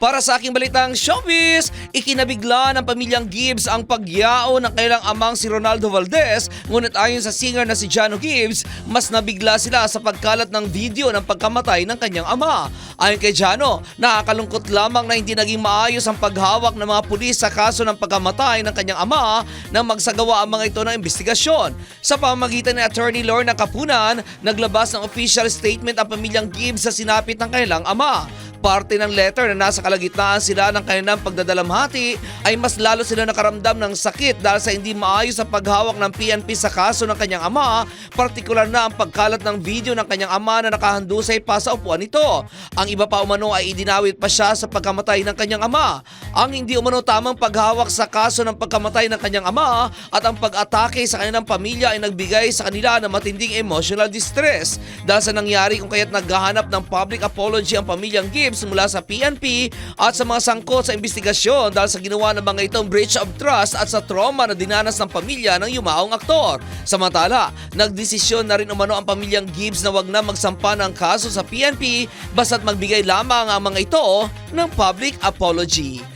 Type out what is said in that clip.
Para sa aking balitang showbiz, ikinabigla ng pamilyang Gibbs ang pagyao ng kailang amang si Ronaldo Valdez ngunit ayon sa singer na si Jano Gibbs, mas nabigla sila sa pagkalat ng video ng pagkamatay ng kanyang ama. Ayon kay Jano, nakakalungkot lamang na hindi naging maayos ang paghawak ng mga pulis sa kaso ng pagkamatay ng kanyang ama nang magsagawa ang mga ito ng investigasyon. Sa pamamagitan ni Attorney Lorna Kapunan, naglabas ng official statement ang pamilyang Gibbs sa sinapit ng kanilang ama. Parte ng letter na nasa kalagitnaan sila ng kanilang pagdadalamhati ay mas lalo sila nakaramdam ng sakit dahil sa hindi maayos sa paghawak ng PNP sa kaso ng kanyang ama, partikular na ang pagkalat ng video ng kanyang ama na nakahandusay pa sa upuan nito. Ang iba pa umano ay idinawit pa siya sa pagkamatay ng kanyang ama. Ang hindi umano tamang paghawak sa kaso ng pagkamatay ng kanyang ama at ang pag-atake sa kanilang pamilya ay nagbigay sa kanila ng matinding emotional distress. Dahil sa nangyari kung kaya't naghahanap ng public apology ang pamilyang Gibbs mula sa PNP at sa mga sangkot sa investigasyon dahil sa ginawa ng mga itong breach of trust at sa trauma na dinanas ng pamilya ng yumaong aktor. Samantala, nagdesisyon na rin umano ang pamilyang Gibbs na wag na magsampa ng kaso sa PNP basta't magbigay lamang ang mga ito ng public apology.